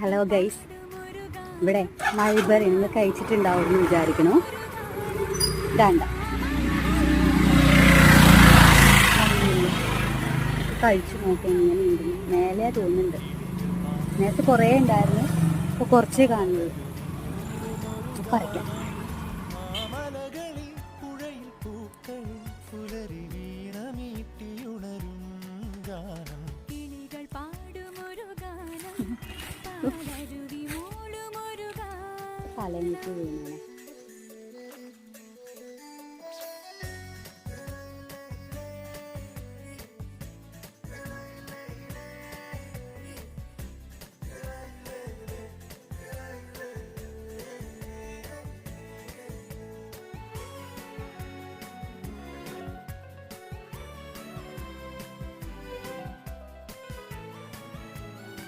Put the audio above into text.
Hello guys ഇവിടെ mulberry നിങ്ങൾ കഴിച്ചിട്ടുണ്ടാവും എന്ന് വിചാരിക്കണു ഇതാണ്ട. കഴിച്ചു നോക്കി എങ്ങനെയുണ്ട് മേലെ തോന്നുന്നുണ്ട്. നേരത്തെ കുറേ ഉണ്ടായിരുന്നു. ഇപ്പോൾ കുറച്ചേ കാണുള്ളൂ. പറിക്കാം. മലകളിൽ പുഴയിൽ പൂക്കളിൽ